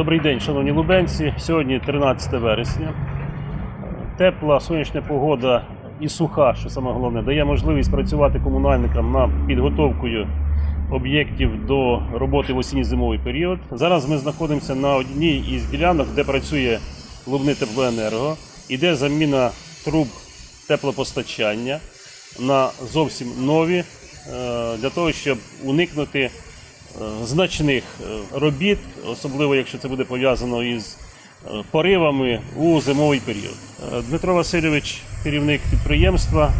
Добрий день, шановні лубенці. Сьогодні 13 вересня. Тепла сонячна погода і суха, що саме головне, дає можливість працювати комунальникам над підготовкою об'єктів до роботи в осінньо-зимовий період. Зараз ми знаходимося на одній із ділянок, де працює Лубни Теплоенерго. Іде заміна труб теплопостачання на зовсім нові е, для того, щоб уникнути значних е, робіт, особливо якщо це буде пов'язано із е, поривами у зимовий період. Е, Дмитро Васильович, керівник підприємства,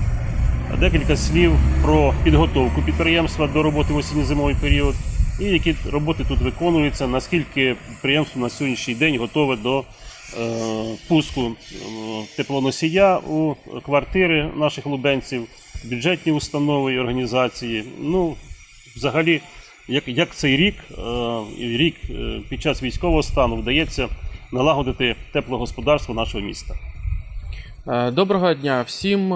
декілька слів про підготовку підприємства до роботи в осінньо-зимовий період і які роботи тут виконуються, наскільки підприємство на сьогоднішній день готове до е, пуску е, теплоносія у квартири наших лубенців, бюджетні установи і організації. Ну, взагалі, як, як цей рік, е, рік е, під час військового стану вдається налагодити теплогосподарство нашого міста. Е, Доброго дня всім.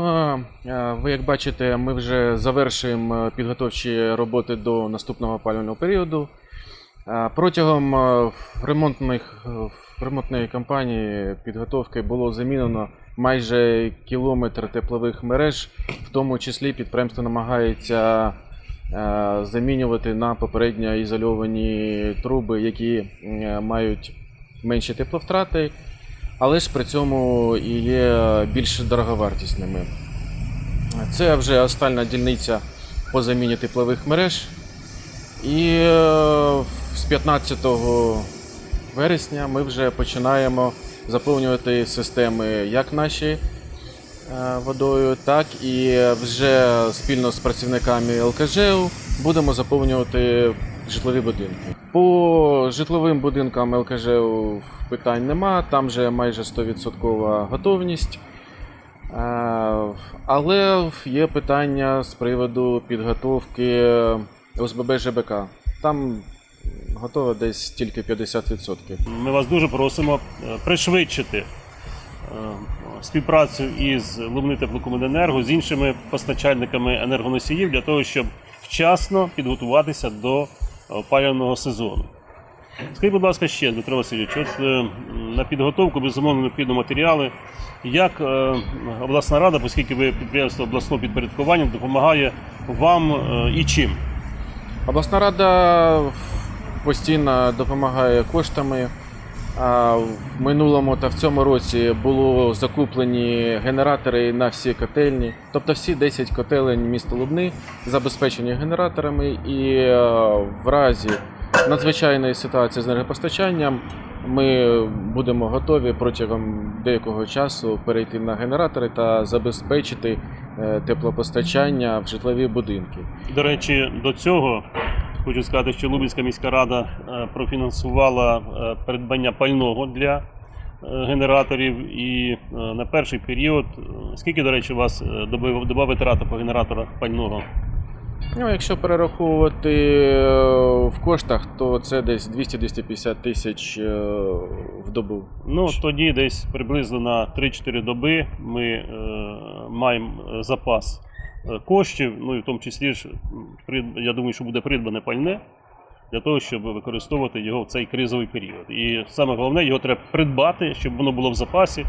Ви як бачите, ми вже завершуємо підготовчі роботи до наступного опалювального періоду. Протягом ремонтних ремонтної кампанії підготовки було замінено майже кілометр теплових мереж, в тому числі підприємство намагається замінювати на попередньо ізольовані труби, які е, мають менші тепловтрати але ж при цьому і є більш дороговартісними. Це вже остальна дільниця по заміні теплових мереж. І е, з 15 вересня ми вже починаємо заповнювати системи як наші е, водою, так і вже спільно з працівниками ЛКЖУ будемо заповнювати житлові будинки. По житловим будинкам ЛКЖУ питань нема, там вже майже 100% готовність. Е, Але є питання з приводу підготовки ОСББ ЖБК. Там готово десь тільки 50%. Ми вас дуже просимо е, пришвидшити е, співпрацю із Лубни Теплокомуненерго з іншими постачальниками енергоносіїв для того, щоб вчасно підготуватися до опалювального сезону. Скажіть, будь ласка, ще, Дмитро Васильович, от е, на підготовку безумовно необхідно матеріали. Як е, обласна рада, оскільки ви підприємство обласного підпорядкування, допомагає вам е, і чим? Обласна рада постійно допомагає коштами. В минулому та в цьому році було закуплені генератори на всі котельні. Тобто всі 10 котелень міста Лубни забезпечені генераторами, і е, в разі надзвичайної ситуації з енергопостачанням ми будемо готові протягом деякого часу перейти на генератори та забезпечити е, теплопостачання в житлові будинки. До речі, до цього хочу сказати, що Лубенська міська рада е, профінансувала е, придбання пального для е, генераторів. І на перший період, скільки, до речі, у вас доба витрата по генераторах пального? Ну, якщо перераховувати в коштах, то це десь 200-250 тисяч в добу. Ну, тоді десь приблизно на 3-4 доби ми маємо запас коштів, ну і в тому числі ж, я думаю, що буде придбане пальне для того, щоб використовувати його в цей кризовий період. І саме головне, його треба придбати, щоб воно було в запасі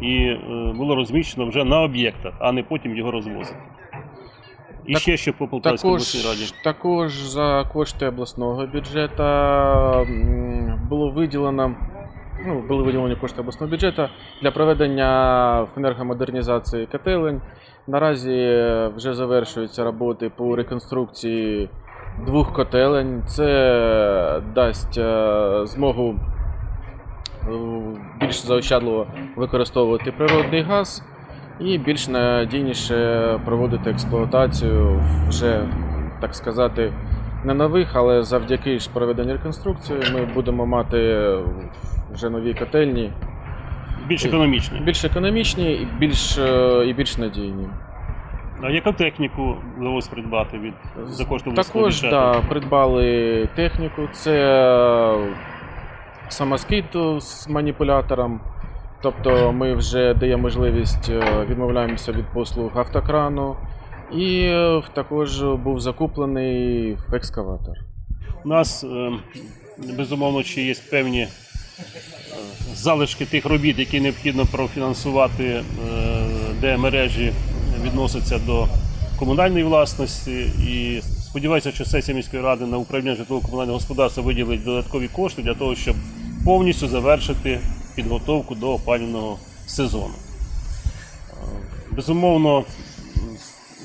і е, було розміщено вже на об'єктах, а не потім його розвозити. І Так- ще що по Полтавській обласній раді. також за кошти обласного бюджету було виділено. Ну, були виділені кошти обласного бюджету для проведення енергомодернізації котелень. Наразі вже завершуються роботи по реконструкції двох котелень. Це дасть е, змогу е, більш заощадливо використовувати природний газ і більш надійніше проводити експлуатацію вже, так сказати, не нових, але завдяки ж проведенню реконструкції ми будемо мати вже нові котельні, Більш економічно. більш економічні і більш, е, і більш надійні. А яку техніку вдалося придбати від за кошти Також да, придбали техніку. Це самоскид з маніпулятором. Тобто ми вже даємо можливість е, відмовляємося від послуг автокрану. І е, також був закуплений екскаватор. У нас безумовно ще є певні залишки тих робіт, які необхідно профінансувати, е, де мережі відносяться до комунальної власності. І сподіваюся, що сесія міської ради на управління житлово-комунального господарства виділить додаткові кошти для того, щоб повністю завершити підготовку до опалювального сезону. Е, Безумовно,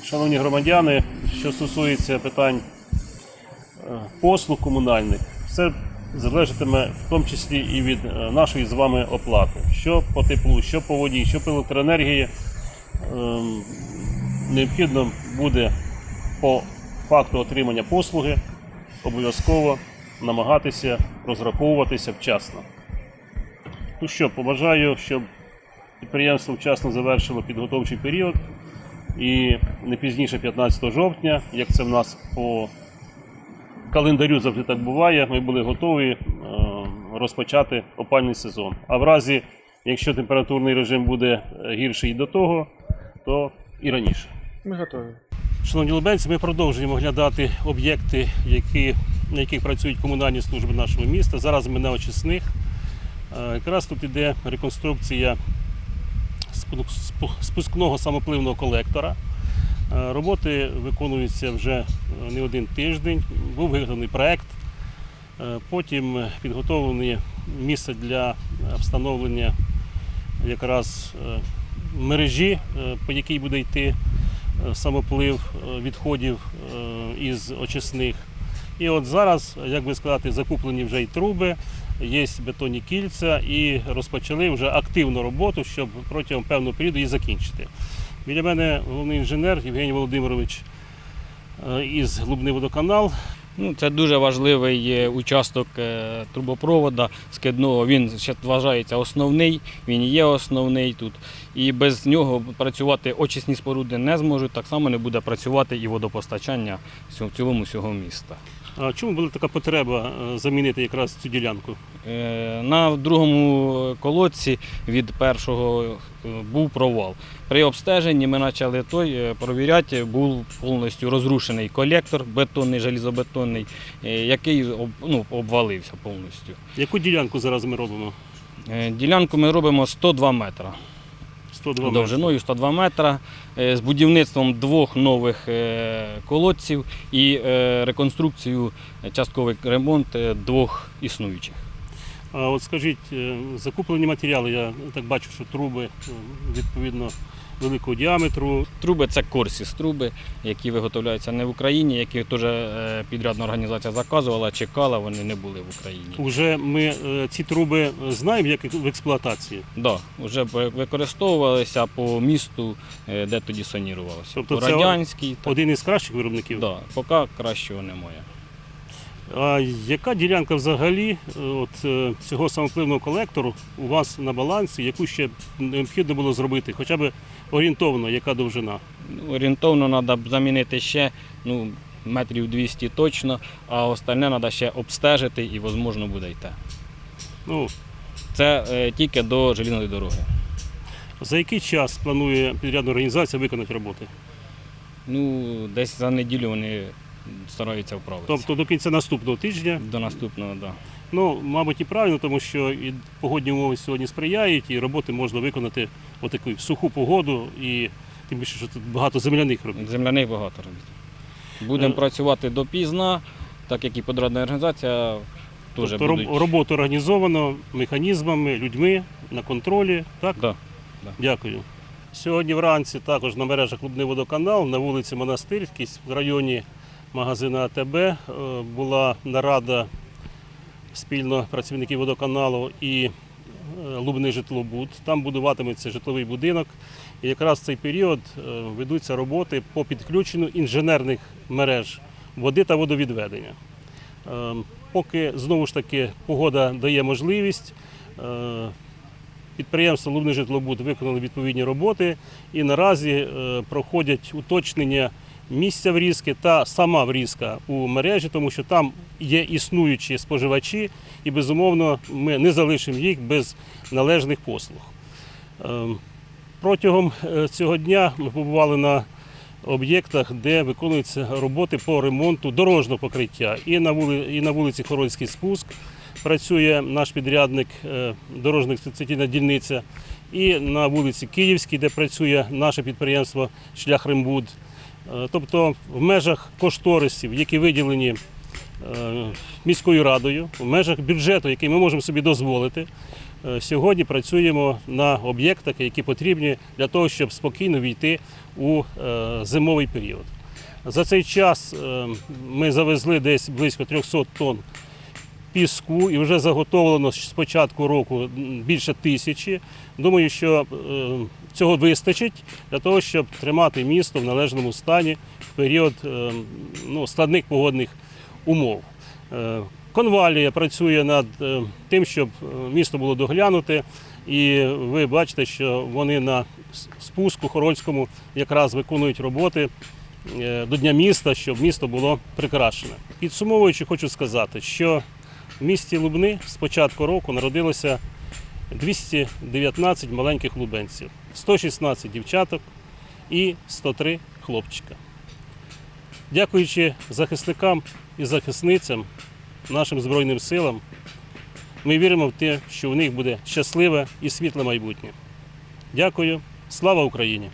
шановні громадяни, що стосується питань е, послуг комунальних, все залежатиме в тому числі і від е, нашої з вами оплати. Що по теплу, що по воді, що по електроенергії ем, необхідно буде по факту отримання послуги обов'язково намагатися розраховуватися вчасно. Ну що, побажаю, щоб підприємство вчасно завершило підготовчий період і не пізніше 15 жовтня, як це в нас по календарю завжди так буває, ми були готові е, розпочати опальний сезон. А в разі, якщо температурний режим буде е, гірший і до того, то і раніше. Ми готові. Шановні лубенці, ми продовжуємо оглядати об'єкти, які, на яких працюють комунальні служби нашого міста. Зараз ми на очисних. Е, Якраз тут іде реконструкція спу- спу- спускного самопливного колектора. Е, Роботи виконуються вже е, не один тиждень. Був виготовлений проект. Е, Потім підготовлені місце для встановлення якраз мережі, по якій буде йти самоплив відходів із очисних. І от зараз, як би сказати, закуплені вже й труби, є бетонні кільця і розпочали вже активну роботу, щоб протягом певного періоду її закінчити. Біля мене головний інженер Євгеній Володимирович е, із Глубний водоканал. Ну, це дуже важливий е, участок е, трубопровода скидного. Він ще вважається основний, він є основний тут. І без нього працювати очисні споруди не зможуть. Так само не буде працювати і водопостачання в цілому всього міста. А чому була така потреба е, замінити якраз цю ділянку? Е, На другому колодці від першого е, був провал. При обстеженні ми почали той провіряти, був повністю розрушений колектор бетонний, желізобетонний, який ну, обвалився повністю. Яку ділянку зараз ми робимо? Ділянку ми робимо 102 метра. 102. Довжиною 102 метра е, з будівництвом двох нових е, колодців і е, реконструкцією, частковий ремонт двох існуючих. А от скажіть, е, закуплені матеріали, я так бачу, що труби е, відповідно великого діаметру. Труби це Корсіс труби, які виготовляються не в Україні, які теж е, підрядна організація заказувала, чекала, вони не були в Україні. Уже ми ці труби знаємо, як в експлуатації. Да, вже використовувалися по місту, де тоді санірувалося. Тобто По це так, Один із кращих виробників. да, поки кращого немає. А яка ділянка взагалі от, е, цього самопливного колектору у вас на балансі, яку ще необхідно було зробити? Хоча б орієнтовно, яка довжина? Ну, Орієнтовно треба замінити ще ну, метрів 200 точно, а остальне треба ще обстежити і, можливо, буде йти. Ну, Це е, тільки до желізної дороги. за який час планує підрядна організація виконати роботи? Ну, десь за неділю вони стараються вправитися. Тобто до кінця наступного тижня. До наступного, так. Да. Ну, мабуть, і правильно, тому що і погодні умови сьогодні сприяють, і роботи можна виконати в таку суху погоду, і тим більше, що тут багато земляних робіт. Земляних багато робіт. Будемо Е. працювати допізна, так як і підрядна організація теж Тобто будуть. роботу організовано механізмами, людьми на контролі. Так? Да. Дякую. Сьогодні вранці також на мережах Клубний водоканал на вулиці Монастирській в районі магазину АТБ е, була нарада спільно працівників водоканалу і е, Лубний житлобуд. Там будуватиметься житловий будинок. І якраз в цей період е, ведуться роботи по підключенню інженерних мереж води та водовідведення. Поки знову ж таки погода дає можливість, підприємство Лубний житлобуд виконали відповідні роботи і наразі проходять уточнення місця врізки та сама врізка у мережі, тому що там є існуючі споживачі, і безумовно ми не залишимо їх без належних послуг. Е, Протягом е, цього дня ми побували на об'єктах, де виконуються роботи по ремонту дорожнього покриття і на вули, і на вулиці Хорольський спуск, працює наш підрядник е, дорожня дільниця, і на вулиці Київській, де працює наше підприємство Шлях. Е, Тобто в межах кошторисів, які виділені е, міською радою, в межах бюджету, який ми можемо собі дозволити, е, сьогодні працюємо на об'єктах, які потрібні для того, щоб спокійно війти у е, зимовий період. За цей час е, ми завезли десь близько 300 тонн піску і вже заготовлено з початку року більше тисячі. Думаю, що е, цього вистачить для того, щоб тримати місто в належному стані в період е, ну, складних погодних умов. Е, Конвалія працює над е, тим, щоб е, місто було доглянуте, і ви бачите, що вони на спуску Хорольському якраз виконують роботи до Дня міста, щоб місто було прикрашене. Підсумовуючи, хочу сказати, що в місті Лубни з початку року народилося 219 маленьких лубенців, 116 дівчаток і 103 хлопчика. Дякуючи захисникам і захисницям, нашим Збройним силам, ми віримо в те, що в них буде щасливе і світле майбутнє. Дякую. Слава Україні!